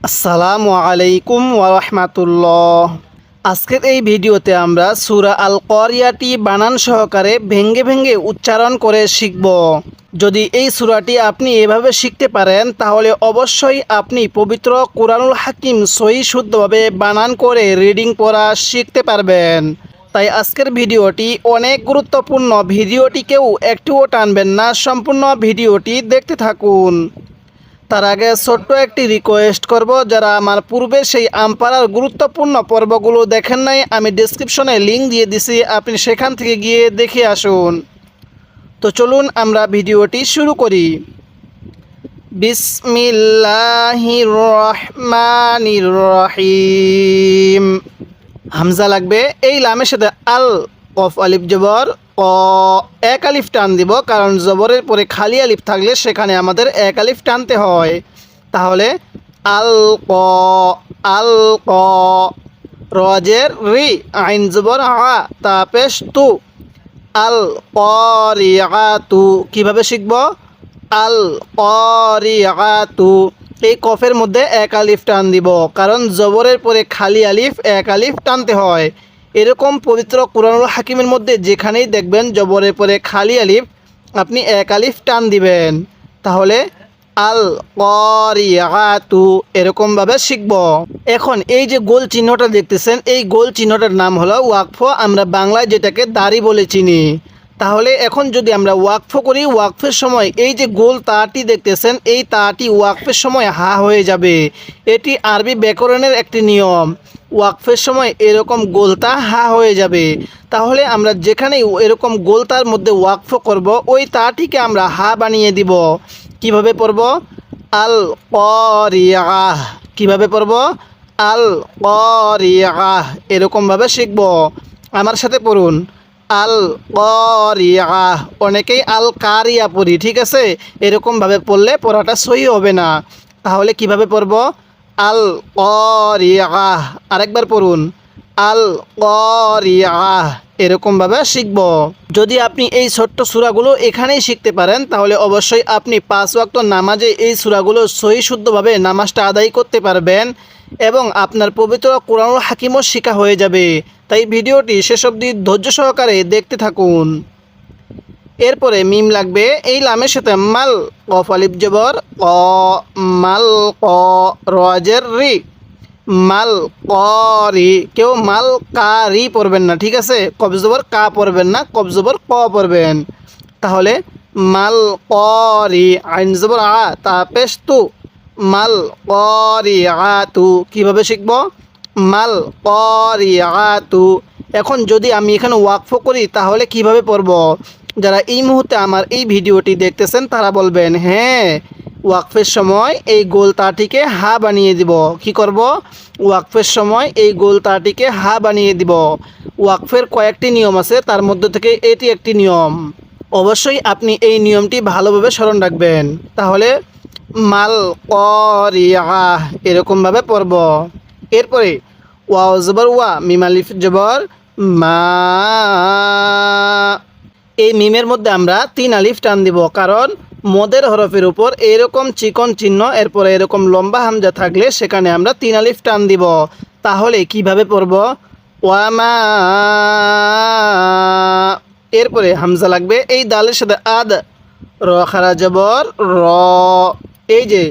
আসসালামু আলাইকুম ওরহমাতুল্লাহ আজকের এই ভিডিওতে আমরা সুরা আল করিয়াটি বানান সহকারে ভেঙ্গে ভেঙ্গে উচ্চারণ করে শিখব। যদি এই সুরাটি আপনি এভাবে শিখতে পারেন, তাহলে অবশ্যই আপনি পবিত্র কোরআনুল হাকিম সহি শুদ্ধভাবে বানান করে রিডিং পড়া শিখতে পারবেন। তাই আজকের ভিডিওটি অনেক গুরুত্বপূর্ণ। ভিডিওটিকেও একটুও টানবেন না। সম্পূর্ণ ভিডিওটি দেখতে থাকুন। তার আগে ছোট্ট একটি রিকোয়েস্ট করব, যারা আমার পূর্বে সেই আমপাড়ার গুরুত্বপূর্ণ পর্বগুলো দেখেন নাই, আমি ডিসক্রিপশনে লিঙ্ক দিয়ে দিছি, আপনি সেখান থেকে গিয়ে দেখে আসুন। তো চলুন আমরা ভিডিওটি শুরু করি। হামজা লাগবে, এই লামের সাথে আল কফ আলিফ জবর। এক আলিফ টান দিব, কারণ জবরের পরে খালি আলিফ থাকলে সেখানে আমাদের এক আলিফ টানতে হয়। তাহলে আল, ক আল, ক, রজের রি, আইন জবর আ, তা পেশ তু। আল করিয়াতু কীভাবে শিখব? আল করিয়াতু এই কফের মধ্যে এক আলিফ টান দিব, কারণ জবরের পরে খালি আলিফ, এক আলিফ টানতে হয়। এরকম পবিত্র কোরআনুল হাকিমের মধ্যে যেখানেই দেখবেন জবরের পরে খালি আলিফ, আপনি এক আলিফ টান দিবেন। তাহলে আল করিয়াতু এরকমভাবে শিখব। এখন এই যে গোল চিহ্নটা দেখতেছেন, এই গোল চিহ্নটার নাম হলো ওয়াকফ। আমরা বাংলায় যেটাকে দাড়ি বলে চিনি। তাহলে এখন যদি আমরা ওয়াকফ করি, ওয়াকফের সময় এই যে গোল তাটি দেখতেছেন, এই তাটি ওয়াকফের সময় হা হয়ে যাবে। এটি আরবি ব্যাকরণের একটি নিয়ম। ওয়াকফের সময় এরকম গোলতা হা হয়ে যাবে। তাহলে আমরা যেখানেই এরকম গোলতার মধ্যে ওয়াকফ করব, ওই তাটিকে আমরা হা বানিয়ে দিব। কীভাবে পড়ব? আল করিয়াহ কীভাবে পড়ব? আল করিয়াহ এরকমভাবে শিখব। আমার সাথে পড়ুন। আল করিয়াহ অনেকেই আল কারিয়া পড়ি, ঠিক আছে? এরকমভাবে পড়লে পড়াটা সহি হবে না। তাহলে কীভাবে পড়ব? আল করিয়াহ আরেকবার পড়ুন। আল করিয়াহ এরকমভাবে শিখব। যদি আপনি এই ছোট্ট সূরাগুলো এখানেই শিখতে পারেন, তাহলে অবশ্যই আপনি পাঁচ ওয়াক্ত নামাজে এই সূরাগুলো সহি শুদ্ধভাবে নামাজটা আদায় করতে পারবেন এবং আপনার পবিত্র কোরআনুল হাকিমও শিখা হয়ে যাবে। তাই ভিডিওটি শেষ অবধি ধৈর্য সহকারে দেখতে থাকুন। এরপরে মিম লাগবে এই লামের সাথে মাল কফ আলিফ জবর, ক, মাল ক, রজের রি। মাল করি কেউ মাল কারি পড়বেন না, ঠিক আছে? কবজবর কা পড়বেন না কবজবর ক পড়বেন। তাহলে মাল করি আইন জবর আ, তা পেশ তু মাল করি আ, তু। কীভাবে শিখব? মাল করি আ, তু। এখন যদি আমি এখানে ওয়াকফ করি, তাহলে কীভাবে পড়ব? যারা এই মুহূর্তে আমার এই ভিডিওটি দেখতেছেন, তারা বলবেন হ্যাঁ ওয়াকফের সময় এই গোল তাটিকে হা বানিয়ে দিব। কি করব? ওয়াকফের সময় এই গোল তাটিকে হা বানিয়ে দিব। ওয়াকফের কয়েকটি নিয়ম আছে, তার মধ্যে থেকে এটি একটি নিয়ম। অবশ্যই আপনি এই নিয়মটি ভালোভাবে স্মরণ রাখবেন। তাহলে, মাল করিয়া, এরকমভাবে পড়ব। এরপরে, ওয়াও জবর ওয়া মিমালিফ জবর মা এই মিমের মধ্যে আমরা তিন আলিফ টান দিব, কারণ মদের হরফের উপর এরকম চিকন চিহ্ন, এরপরে এরকম লম্বা হামজা থাকলে সেখানে আমরা তিন আলিফ টান দিব। তাহলে কীভাবে পড়ব? ওয়ামা এরপরে হামজা লাগবে, এই দালের সাথে আদ, র, খারা, জবর, র। এই যে,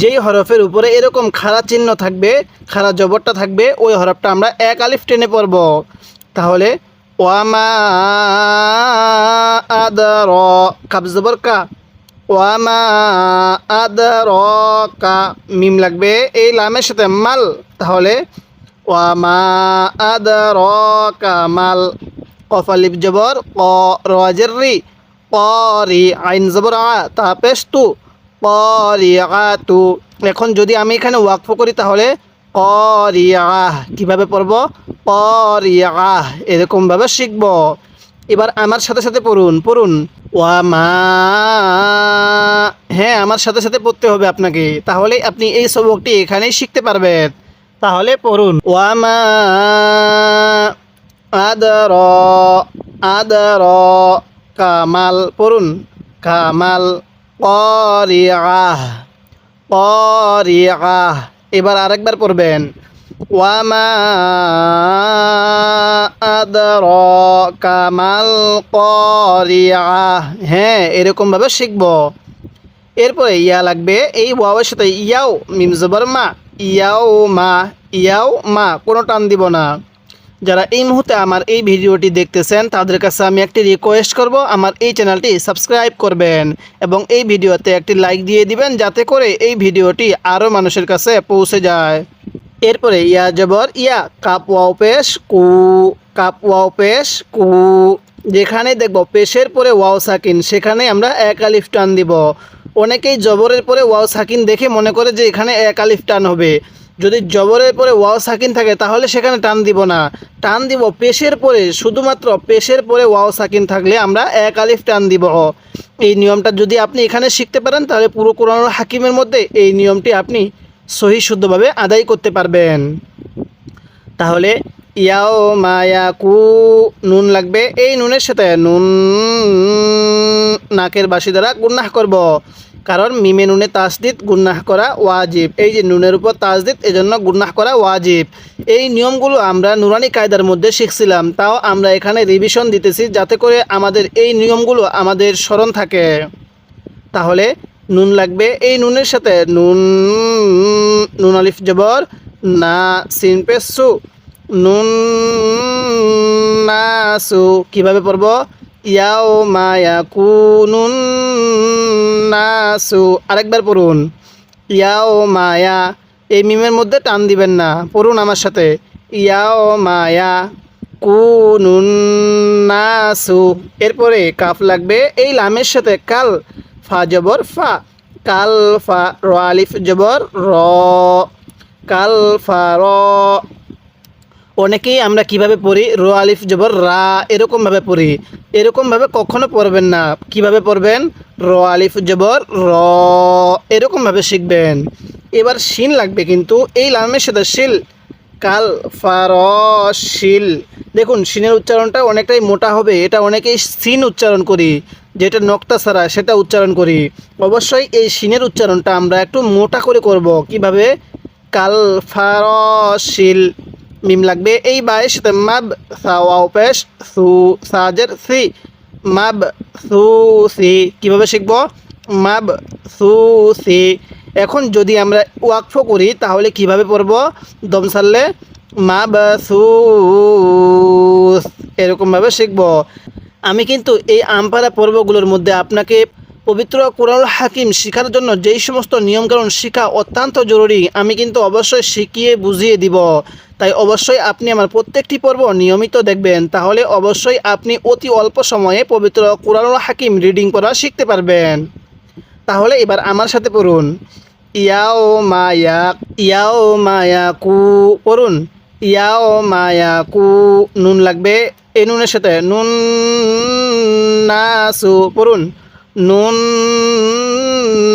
যেই হরফের উপরে এরকম খাড়া চিহ্ন থাকবে খাড়া জবরটা থাকবে, ওই হরফটা আমরা এক আলিফ টেনে পড়ব। তাহলে ওয়ামা আদ র কাব জবর কা ওয়ামা আদ র কা মিম লাগবে এই লামের সাথে মাল তাহলে ওয়ামা আদ র কা মাল কফ আলিফ জবর ক রজের রি করি আইন জবর আ তা এখন যদি আমি এখানে ওয়াকফ করি, তাহলে করিয়াহ কীভাবে পড়ব? করিয়াহ এরকমভাবে শিখব। এবার আমার সাথে সাথে পড়ুন পড়ুন। ওয়ামা হ্যাঁ আমার সাথে সাথে পড়তে হবে আপনাকে। তাহলে আপনি এই সবকটি এখানেই শিখতে পারবেন। তাহলে পড়ুন। ওয়ামা আদর। আদর। কামাল। পড়ুন। কামাল। করিয়াহ করিয়াহ এবার আরেকবার পড়বেন। ওয়ামা কামাল করিয়া। হ্যাঁ এরকমভাবে শিখব। এরপরে ইয়া লাগবে, এই ওয়াওয়ের সাথে ইয়াও মিমজবর মা, ইয়াও মা ইয়াও মা, কোনো টান দিব না। যারা এই মুহূর্তে আমার এই ভিডিওটি দেখতেছেন, তাদের কাছে আমি একটি রিকোয়েস্ট করব, আমার এই চ্যানেলটি সাবস্ক্রাইব করবেন এবং এই ভিডিওতে একটি লাইক দিয়ে দিবেন, যাতে করে এই ভিডিওটি আরও মানুষের কাছে পৌঁছে যায়। এরপরে ইয়া জবর, ইয়া, কাপ ওয়াও পেশ, কু, কাপ ওয়াও পেশ, কু। যেখানে দেখব পেশের পরে ওয়াও সাকিন, সেখানে আমরা এক আলিফ টান দিব। অনেকেই জবরের পরে ওয়াও সাকিন দেখে মনে করে যে এখানে এক আলিফ টান হবে। যদি জবরের পরে ওয়াও সাকিন থাকে, তাহলে সেখানে টান দিব না। টান দিব পেশের পরে, শুধুমাত্র পেশের পরে ওয়াও সাকিন থাকলে আমরা এক আলিফ টান দিব। এই নিয়মটা যদি আপনি এখানে শিখতে পারেন, তাহলে পুরো কোরআন হাকিমের মধ্যে এই নিয়মটি আপনি সহি শুদ্ধভাবে আদায় করতে পারবেন। তাহলে ইয়াও মায়া কু নুন লাগবে। এই নুনের সাথে নুন, নাকের বাসি দ্বারা গুন্নাহ করব। কারণ মিমে নুনে তাসদিদ গুন্নাহ করা ওয়াজিব। এই যে নুনের উপর তাসদিদ, এজন্য গুন্নাহ করা ওয়াজিব। এই নিয়মগুলো আমরা নুরানি কায়দার মধ্যে শিখছিলাম। তাও আমরা এখানে রিভিশন দিতেছি যাতে করে আমাদের এই নিয়মগুলো আমাদের স্মরণ থাকে। তাহলে নুন লাগবে। এই নুনের সাথে নুন নুন আলিফ জবর, না সিন পেসু, নুন নাসু কীভাবে পড়ব? ইয়াও মায়া কুনুন নাসু, আরেকবার পড়ুন। ইয়াও মায়া, এই মিমের মধ্যে টান দিবেন না, পড়ুন আমার সাথে। ইয়াও মায়া, কুনুন নাসু। এরপরে কাফ লাগবে এই লামের সাথে, কাল ফা জবর ফা, কাল ফা র আলিফ জবর র, কাল ফা র অনেকেই আমরা কীভাবে পড়ি? র আলিফ জবর রা এরকমভাবে পড়ি। এরকমভাবে কখনো পড়বেন না। কীভাবে পড়বেন? র আলিফ জবর র। এরকমভাবে শিখবেন। এবার শিন লাগবে কিন্তু। এই লামের সাথে শিল। কাল ফারশিল দেখুন শিনের উচ্চারণটা অনেকটাই মোটা হবে। এটা অনেকেই সিন উচ্চারণ করি। যেটা নক্তা ছাড়া সেটা উচ্চারণ করি। অবশ্যই এই শিনের উচ্চারণটা আমরা একটু মোটা করে করব। কীভাবে? কাল ফারশিল মিম লাগবে। এই বাইশ মাব সাওয়াও পেশ সু সাজের সি। মাব সু সি, কীভাবে শিখব? মাব সু সি। এখন যদি আমরা ওয়াকফ করি, তাহলে কীভাবে পড়ব? দম সারলে মাব সু এরকমভাবে শিখব। আমি কিন্তু এই আমপারা পর্বগুলোর মধ্যে আপনাকে পবিত্র কোরআন হাকিম শিখার জন্য যেই সমস্ত নিয়মকানুন শেখা অত্যন্ত জরুরি, আমি কিন্তু অবশ্যই শিখিয়ে বুঝিয়ে দিব। তাই অবশ্যই আপনি আমার প্রত্যেকটি পর্ব নিয়মিত দেখবেন, তাহলে অবশ্যই আপনি অতি অল্প সময়ে পবিত্র কোরআন হাকিম রিডিং করা শিখতে পারবেন। তাহলে এবার আমার সাথে পড়ুন। ইয়াও মায়া ইয়াও মায়া কু পড়ুন। ইয়াও মায়া কু নুন লাগবে এই নুনের সাথে নুন নাসু, পড়ুন। নুন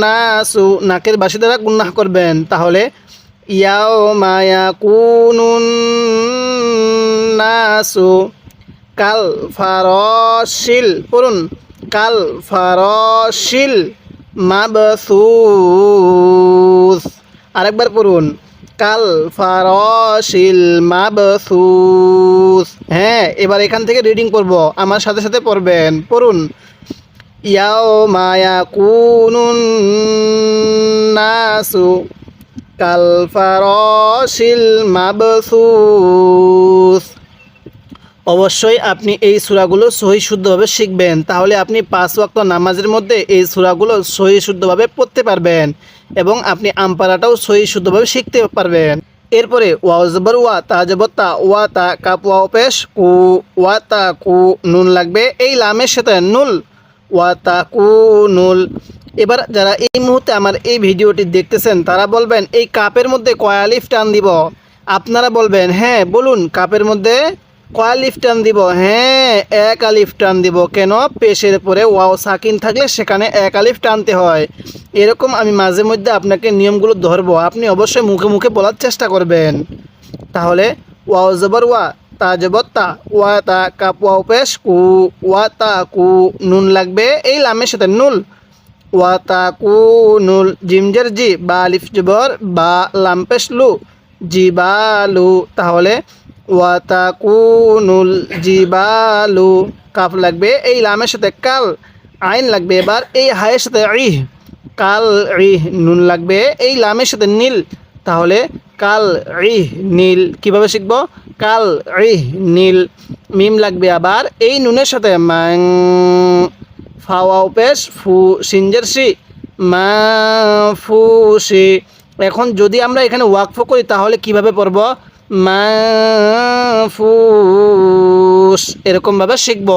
নাসু, নাকের বাসি দ্বারা গুন্নাহ করবেন। তাহলে ইয়াও মায়া কুনুন নাসু, কাল ফারশিল, পড়ুন, কাল ফারশিল মাবসুস। আরেকবার পড়ুন, কাল ফারশিল মাবসুস। হ্যাঁ এবার এখান থেকে রিডিং করব, আমার সাথে সাথে পড়বেন। পড়ুন কুনুন নাসু কাল ফারশিল মাবসুস। অবশ্যই আপনি এই সূরাগুলো সহি শুদ্ধভাবে শিখবেন, তাহলে আপনি পাঁচ ওয়াক্ত নামাজের মধ্যে এই সূরাগুলো সহি শুদ্ধভাবে পড়তে পারবেন এবং আপনি আমপারাটাও সহি শুদ্ধভাবে শিখতে পারবেন। এরপরে ওয়াও জবর ওয়া, তা জবর তা, ওয়া তা কাপ, ওয়াও পেশ, কু, ওয়া তা কু, নুন লাগবে, এই লামের সাথে নুল ওয়া তা কু এবার যারা এই মুহূর্তে আমার এই ভিডিওটি দেখতেছেন, তারা বলবেন, এই কাপের মধ্যে কয় আলিফ টান দিব? আপনারা বলবেন হ্যাঁ বলুন, কাপের মধ্যে কয় আলিফ টান দিব? হ্যাঁ এক আলিফ টান দিব। কেন? পেশের পরে ওয়াও সাকিন থাকলে সেখানে এক আলিফ টানতে হয়। এরকম আমি মাঝে মধ্যে আপনাকে নিয়মগুলো ধরবো। আপনি অবশ্যই মুখে মুখে বলার চেষ্টা করবেন। তাহলে ওয়াও জবর ওয়া তা জবর তা ওয়া তা কাপ ওয়াও পেশ কু ওয়া তা কু নুন লাগবে, এই লামের সাথে নুল। ওয়াতাকুনুল জিমজের জি, বা আলিফ জবর, বা লাম্পেশ লু জিবালু। তাহলে ওয়াতাকুনুল জিবালু, কাফ লাগবে, এই লামের সাথে কাল, আইন লাগবে এবার, এই হায়ের সাথে ইহ, কাল, ইহ, নুন লাগবে, এই লামের সাথে নীল। তাহলে কাল ইহ নীল, কীভাবে শিখব? কাল ইহ নীল, মিম লাগবে আবার এই নুনের সাথে। মাং ফাওয়াও পেশ ফু, সিঞ্জের সি। মা, ফু, সি। এখন যদি আমরা এখানে ওয়াকফ করি, তাহলে কীভাবে পড়ব? মা ফুস এরকমভাবে শিখব।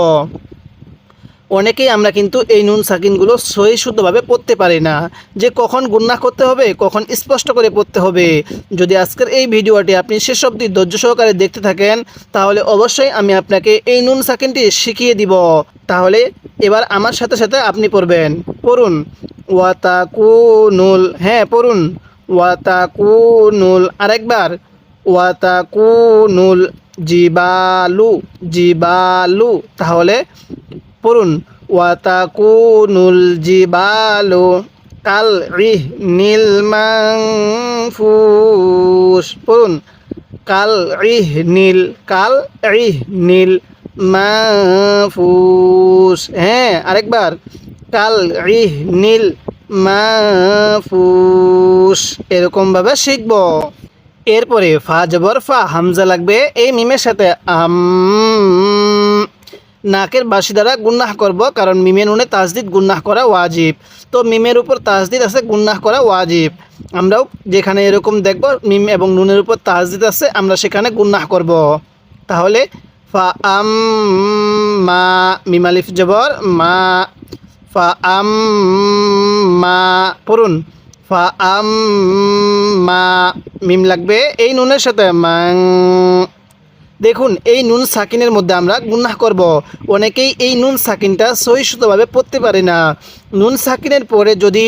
অনেকেই আমরা কিন্তু এই নুন সাকিনগুলো সহি শুদ্ধভাবে পড়তে পারি না। যে কখন গুন্না করতে হবে, কখন স্পষ্ট করে পড়তে হবে। যদি আজকের এই ভিডিওটি আপনি শেষ অবধি ধৈর্য সহকারে দেখতে থাকেন, তাহলে অবশ্যই আমি আপনাকে এই নুন সাকিনটি শিখিয়ে দিব। তাহলে এবার আমার সাথে সাথে আপনি পড়বেন। পড়ুন। ওয়াতা ওয়াতাকুনুল হ্যাঁ পড়ুন। ওয়াতা ওয়াতাকুনুল আরেকবার। ওয়াতাকুনুল জিবালু জিবালু। তাহলে পড়ুন। ওয়াতাকুনুল জিবালু কাল রিহ নীল মাংফুস পড়ুন। কাল রিহ নীল কাল রিহ নীল মাফুস হ্যাঁ আরেকবার। কাল রিহ নীল মাফুস এরকমভাবে শিখব। এরপরে ফা জবর ফা হামজা লাগবে। এই মিমের সাথে আম নাকের বাসি দ্বারা গুন্নাহ করব, কারণ মিমের নুনে তাজদিদ গুন্নাহ করা ওয়াজিব। তো মিমের উপর তাজদিদ আছে, গুন্নাহ করা ওয়াজিব। আমরাও যেখানে এরকম দেখব, মিম এবং নুনের উপর তাজদিদ আছে, আমরা সেখানে গুন্নাহ করব। তাহলে, ফা আম মা মিমালিফ জবর, মা, ফা আম মা, পড়ুন। ফা আম মা, মিম লাগবে এই নুনের সাথে, মাং দেখুন, এই নুন সাকিনের মধ্যে আমরা গুনাহ করব। অনেকেই এই নুন সাকিনটা সহিষ্ণুতভাবে পড়তে পারে না। নুন সাকিনের পরে যদি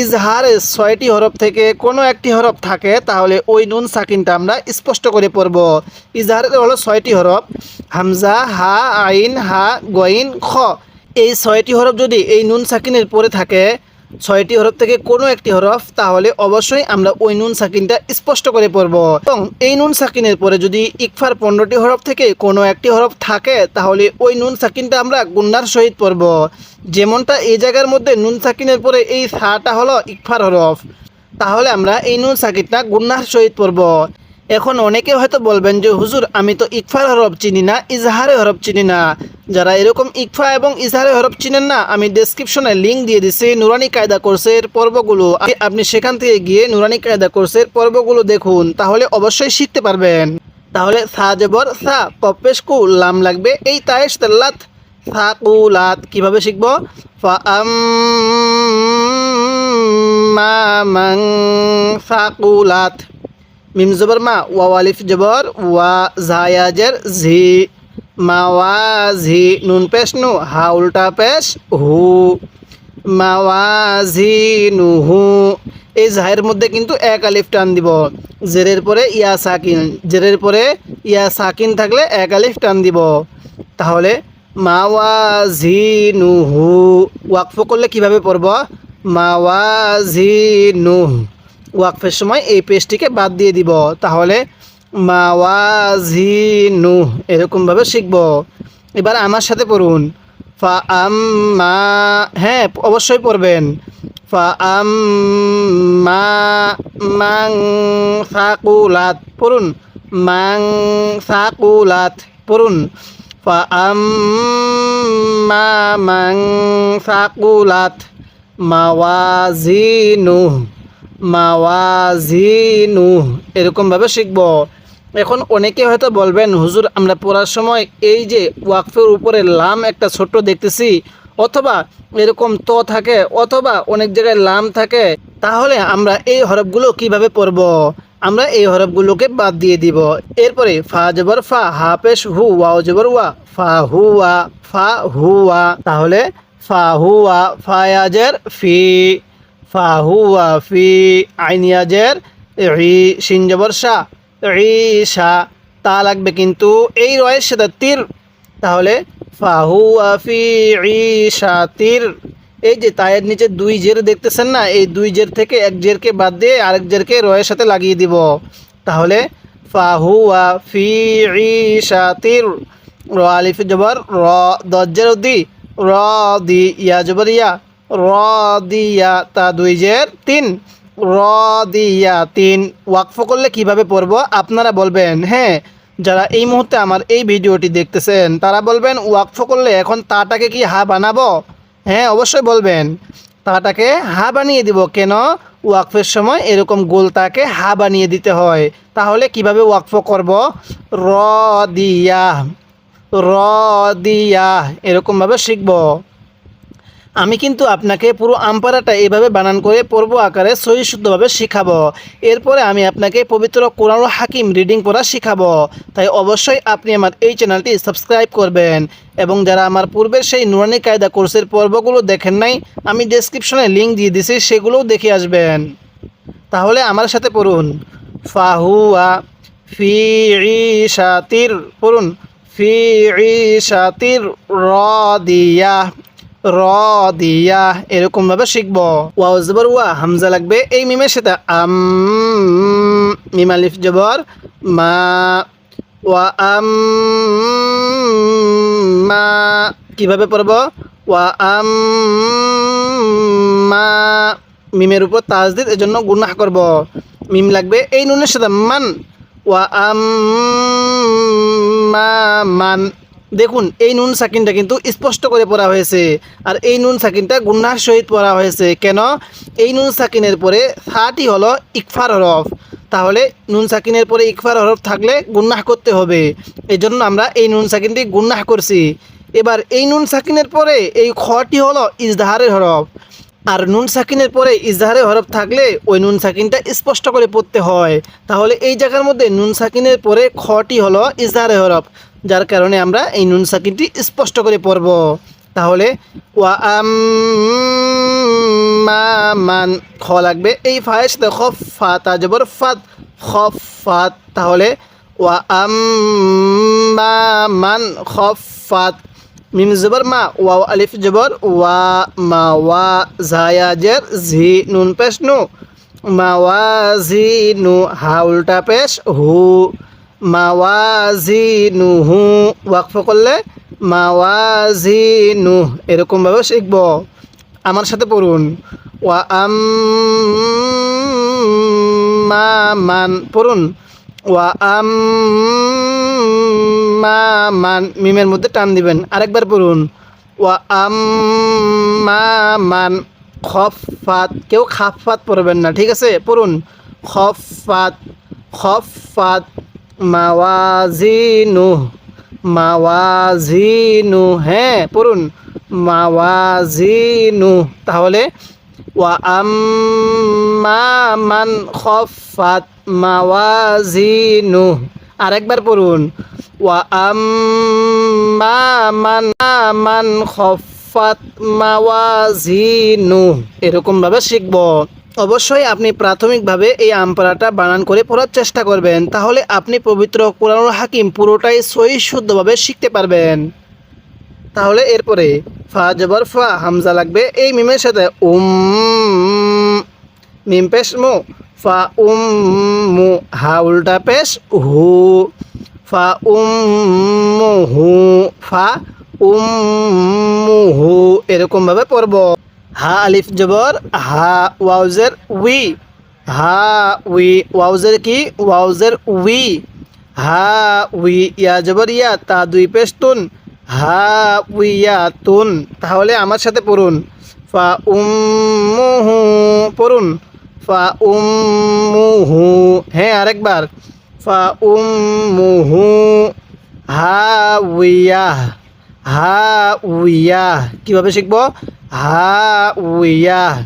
ইজহারের ছয়টি হরফ থেকে কোনো একটি হরফ থাকে, তাহলে ওই নুন সাকিনটা আমরা স্পষ্ট করে পড়ব। ইজহারের হলো ছয়টি হরফ। হামজা, হা, আইন, হা গইন খ। এই ছয়টি হরফ যদি এই নুন সাকিনের পরে থাকে ছয়টি হরফ থেকে কোনো একটি হরফ, তাহলে অবশ্যই আমরা ওই নুন সাকিনটা স্পষ্ট করে পড়ব। এবং এই নুন সাকিনের পরে যদি ইকফার পনেরোটি হরফ থেকে কোনো একটি হরফ থাকে, তাহলে ওই নুন সাকিনটা আমরা গুন্নার সহিত পড়ব। যেমনটা এই জায়গার মধ্যে নুন সাকিনের পরে এই সাটা হলো ইকফার হরফ, তাহলে আমরা এই নুন সাকিনটা গুন্নার সহিত পড়ব। এখন অনেকে হয়তো বলবেন যে, হুজুর, আমি তো ইকফার হরফ চিনি না, ইজহারে হরফ চিনি না। যারা এরকম ইকফা এবং ইজহারে হরফ চিনেন না, আমি ডেসক্রিপশনে লিঙ্ক দিয়ে দিছি, নুরানি কায়দা কোর্সের পর্বগুলো। আপনি সেখান থেকে গিয়ে নুরানি কায়দা কোর্সের পর্বগুলো দেখুন, তাহলে অবশ্যই শিখতে পারবেন। তাহলে সা জবর, সা, কপেশ কু লাম লাগবে। এই তায়েশ লাত সা কু লাত কীভাবে শিখব? ফা আম মা মাং সা কু লাত মিম জবর মা, ওয়া আলিফ জবর, ওয়া জায়াজের ঝি মাওয়া ঝি, নুন পেশ নু, হা উল্টা পেশ, হু মাওয়া ঝি, নু, হু। এই জাহের মধ্যে কিন্তু এক আলিফ টান দিব। জেরের পরে ইয়া সাকিন, জেরের পরে ইয়া সাকিন থাকলে এক আলিফ টান দিব। তাহলে মাওয়া ঝি, নু, হু, ওয়াকফ করলে কীভাবে পড়ব? মাওয়া ঝি, নু ওয়াকফের সময় এই পেজটিকে বাদ দিয়ে দিব। তাহলে মাওয়াজিনু এরকমভাবে শিখব। এবার আমার সাথে পড়ুন। ফা আম মা হ্যাঁ অবশ্যই পড়বেন। ফা আম মা মাং সাকুলাত, পড়ুন। মাং সাকুলাত, পড়ুন। ফা আম মা মাং সাকুলাত, মাওয়াজিনু। মাওয়াজিনু, এরকমভাবে শিখব। এখন অনেকে হয়তো বলবেন, হুজুর, আমরা পড়ার সময় এই যে ওয়াকফের উপরে লাম একটা ছোট্ট দেখতেছি, অথবা এরকম ত থাকে, অথবা অনেক জায়গায় লাম থাকে, তাহলে আমরা এই হরফগুলো কীভাবে পড়ব? আমরা এই হরফগুলোকে বাদ দিয়ে দিব। এরপরে ফা জবর ফা, হা পেশ হু, ওয়াও জবর ওয়া, ফা হুয়া ফা হুয়া তাহলে ফা হুয়া ফায়াজের ফি। ফাহুয়া ফি আইনিয়াজের রি সিনজবর শাহ ঈশা তা লাগবে কিন্তু এই রয়ের সাথে তীর। তাহলে ফাহুয়া ফি ঈশা তীর। এই যে তায়ের নিচে দুই জের দেখতেছেন না, এই দুই জের থেকে এক জেরকে বাদ দিয়ে আরেক জেরকে রয়ের সাথে লাগিয়ে দিব। তাহলে ফাহুয়া ফি ঈশাতির র আলিফ জবর, র দজ্জের দি র, দি, ইয়া জবর, ইয়া। র দিয়া তা দুই জের তিন। র দিয়া তিন ওয়াকফ করলে কীভাবে পড়ব? আপনারা বলবেন হ্যাঁ যারা এই মুহূর্তে আমার এই ভিডিওটি দেখতেছেন, তারা বলবেন, ওয়াকফ করলে এখন তাটাকে কি হা বানাবো? হ্যাঁ অবশ্যই বলবেন। তাটাকে হা বানিয়ে দিব কেন? ওয়াকফের সময় এরকম গোল তাকে হা বানিয়ে দিতে হয়। তাহলে কীভাবে ওয়াকফ করব? র দিয়া র দিয়া এরকমভাবে শিখব। আমি কিন্তু আপনাকে পুরো আমপারাটা এভাবে বানান করে পর্ব আকারে সহি শুদ্ধভাবে শিখাবো। এরপরে আমি আপনাকে পবিত্র কোরআন হাকিম রিডিং পড়া শিখাবো। তাই অবশ্যই আপনি আমার এই চ্যানেলটি সাবস্ক্রাইব করবেন। এবং যারা আমার পূর্বের সেই নুরানি কায়দা কোর্সের পর্বগুলো দেখেন নাই, আমি ডেসক্রিপশনে লিঙ্ক দিয়ে দিছি, সেগুলোও দেখে আসবেন। তাহলে আমার সাথে পড়ুন। ফাহুয়া ফি ঈশাতির, পড়ুন। ফি ঈশাতির রাদিয়া রাদিয়া এরকম ভাবে শিখব। ওয়াও, জবর, ওয়া, হামজা লাগবে। এই মিমের সাথে আম, মিম জবর, মা, ওয়া, আম, মা, কীভাবে পড়ব? ওয়া, আম, মা, মিমের উপর তাজদিদ, এজন্য গুনাহ করব। মিম লাগবে। এই নুনের সাথে মান, ওয়া, আম, মা, মান। দেখুন, এই নুন সাকিনটা কিন্তু স্পষ্ট করে পড়া হয়েছে। আর এই নুন সাকিনটা গুন্নার সহিত পড়া হয়েছে। কেন? এই নুন সাকিনের পরে থাটি হলো ইকফার হরফ। তাহলে নুন সাকিনের পরে ইকফার হরফ থাকলে গুন্নাহ করতে হবে। এই জন্য আমরা এই নুন সাকিনটি গুন্নাহ করছি। এবার এই নুন সাকিনের পরে এই খটি হলো ইজদাহারের হরফ। আর নুন সাকিনের পরে ইজহারে হরফ থাকলে ওই নুন সাকিনটা স্পষ্ট করে পড়তে হয়। তাহলে এই জায়গার মধ্যে নুন সাকিনের পরে খটি হলো ইজহারে হরফ। যার কারণে আমরা এই নুন সাকিনটি স্পষ্ট করে পড়ব। তাহলে, ওয়া খ লাগবে। এই ফায়ের সাথে খফ ফা, তা জবর ফাত, খফ ফাত। তাহলে, ওয়া মা খফ ফাত। মিম জবর মা ওয়া আলিফ জবর, ওয়া মা, ওয়া জায়া জের ঝি নুন পেশ নু। মা, ওয়া জি নু, হা উল্টা পেশ, হু। মা ওয়া জি ওয়াকফ করলে মা ওয়া জি নু এরকমভাবে শিখব। আমার সাথে পড়ুন। ওয়া আম মা মান, পড়ুন। ওয়া আম মা মান, মিমের মধ্যে টান দিবেন। আরেকবার পড়ুন। ওয়া আম মা মান খফাত কেউ খাফাত পড়বেন না, ঠিক আছে? পড়ুন। খফাত খফাত মাওয়াজিনু মাওয়াজিনু হ্যাঁ পড়ুন। মাওয়াজিনু, তাহলে ওয়া আম্মা মান খফাত মাওয়াজিনু। আরেকবার পড়ুন। ওয়া আম্মা মান মান খফাত মাওয়াজিনু। এরকমভাবে শিখব। অবশ্যই আপনি প্রাথমিকভাবে এই আমপারাটা বানান করে পড়ার চেষ্টা করবেন, তাহলে আপনি পবিত্র কোরআনুল হাকিম পুরোটাই সহি শুদ্ধভাবে শিখতে পারবেন। তাহলে এরপরে ফা জবর ফা হামজা লাগবে, এই মিমের সাথে উম মিম পেশ মু, ফা উম মু হা উল্টা পেশ হু, ফা উম হু, ফা উম হু এরকমভাবে পড়ব। হা আলিফ জবর, হা ওয়াউজের উই, হা উই ওয়াউজের কি? ওয়াউজের উই, হা উই ইয়া জবর ইয়া, তা দুই পেশ তুন হা উইয়া তুন। তাহলে আমার সাথে পড়ুন। ফা উম উম্মুহু পড়ুন। ফা উম উম্মুহু হ্যাঁ আরেকবার। ফা উম উম্মুহু, হা উইয়া হা উইয়া। কীভাবে শিখব? হা উইয়া।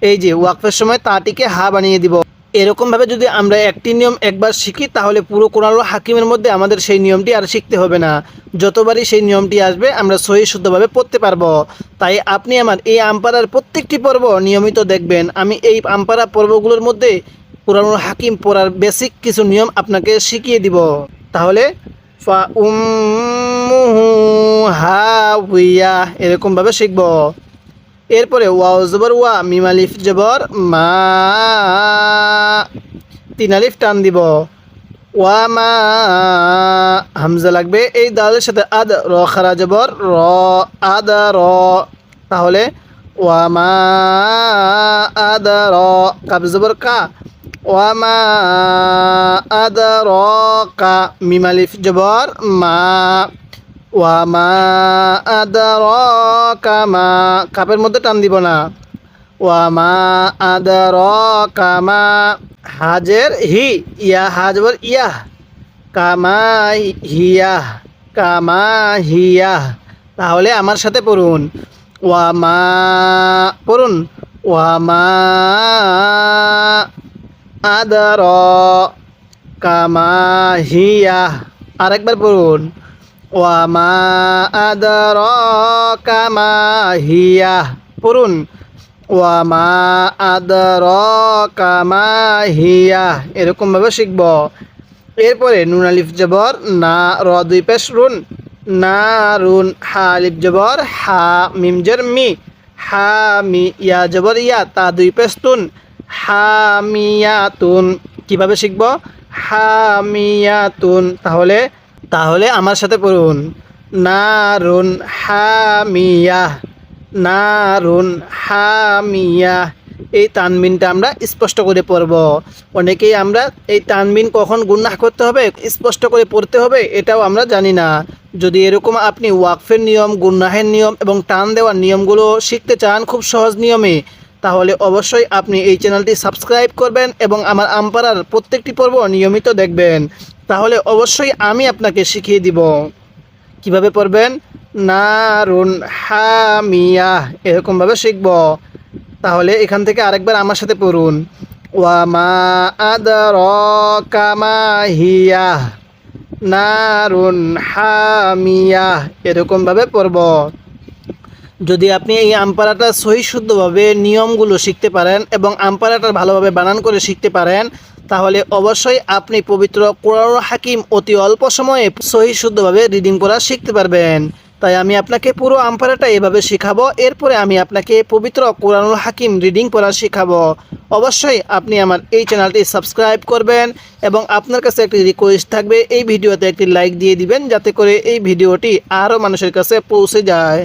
এই যে ওয়াকফের সময় তাটিকে হা বানিয়ে দিব। এরকমভাবে যদি আমরা একটি নিয়ম একবার শিখি, তাহলে পুরো কোরআন হাকিমের মধ্যে আমাদের সেই নিয়মটি আর শিখতে হবে না। যতবারই সেই নিয়মটি আসবে, আমরা সহি শুদ্ধভাবে পড়তে পারব। তাই আপনি আমার এই আমপাড়ার প্রত্যেকটি পর্ব নিয়মিত দেখবেন। আমি এই আমপাড়া পর্বগুলোর মধ্যে কোরআন হাকিম পড়ার বেসিক কিছু নিয়ম আপনাকে শিখিয়ে দিব। তাহলে, ফা উম্মুহু হা উইয়া এরকমভাবে শিখব। এরপরে ওয়াও জবর ওয়া, মিম আলিফ জবর মা। তিন আলিফ টান দিব। ওয়া মা। হামজা লাগবে, এই দালের সাথে আদ, র, খারা জবর, র, আদ, র। তাহলে ওয়া মা, আদ, র কাব জবর কা। ওয়া মা, আদ, র, কা, মিম আলিফ জবর মা। ওয়া মা আদ র কা কাপের মধ্যে টান দিব না। ওয়ামা আদর কামা হাজের হি, ইয়া হাজবর ইয়া। কামা হিয়া কামা হিয়া। তাহলে আমার সাথে পড়ুন। ওয়ামা পড়ুন। ওয়ামা আদর কামা হিয়া। আরেকবার পড়ুন। ওয়ামা আদর কামা হিয়া। পড়ুন। ওয়ামা আদর কামা হিয়া। এরকমভাবে শিখব। এরপরে নুন আলিফ জবর, না, র দুই পেশ, রুন। না, রুন, হা আলিফ জবর, হা মিমজর মি। হা, মি, ইয়া জবর, ইয়া। তা দুই পেশ, তুন। হা মিয়া তুন। কীভাবে শিখব? হা মিয়া তুন। তাহলে তাহলে আমার সাথে পড়ুন। না রুন হা মিয়া নারুন হামিয়া। এই তানবিনটা আমরা স্পষ্ট করে পড়ব। অনেকেই আমরা এই তানবিন কখন গুন্নাহ করতে হবে, স্পষ্ট করে পড়তে হবে, এটাও আমরা জানি না। যদি এরকম আপনি ওয়াকফের নিয়ম গুন্নাহের নিয়ম এবং টান দেওয়ার নিয়মগুলো শিখতে চান খুব সহজ নিয়মে, তাহলে অবশ্যই আপনি এই চ্যানেলটি সাবস্ক্রাইব করবেন এবং আমার আমপাড়ার প্রত্যেকটি পর্ব নিয়মিত দেখবেন। তাহলে অবশ্যই আমি আপনাকে শিখিয়ে দিব। কীভাবে পড়বেন? নারুন হামিয়া, এরকমভাবে শিখব। তাহলে এখান থেকে আরেকবার আমার সাথে পড়ুন। ওয়ামা আদর কামা হিয়া, নারুন হামিয়া, এরকমভাবে পড়ব। যদি আপনি এই আমপারাটা সহি শুদ্ধভাবে নিয়মগুলো শিখতে পারেন এবং আমপারাটা ভালোভাবে বানান করে শিখতে পারেন তাহলে অবশ্যই আপনি পবিত্র কোরআন হাকিম অতি অল্প সময়ে সহি শুদ্ধভাবে রিডিং করা শিখতে পারবেন। তাই আমি আপনাকে পুরো আমপারাটা এভাবে শেখাবো, এরপরে আমি আপনাকে পবিত্র কোরআনুল হাকিম রিডিং পড়া শেখাবো। অবশ্যই আপনি আমার এই চ্যানেলটি সাবস্ক্রাইব করবেন এবং আপনার কাছে একটি রিকোয়েস্ট থাকবে, এই ভিডিওতে একটি লাইক দিয়ে দিবেন, যাতে করে এই ভিডিওটি আরও মানুষের কাছে পৌঁছে যায়।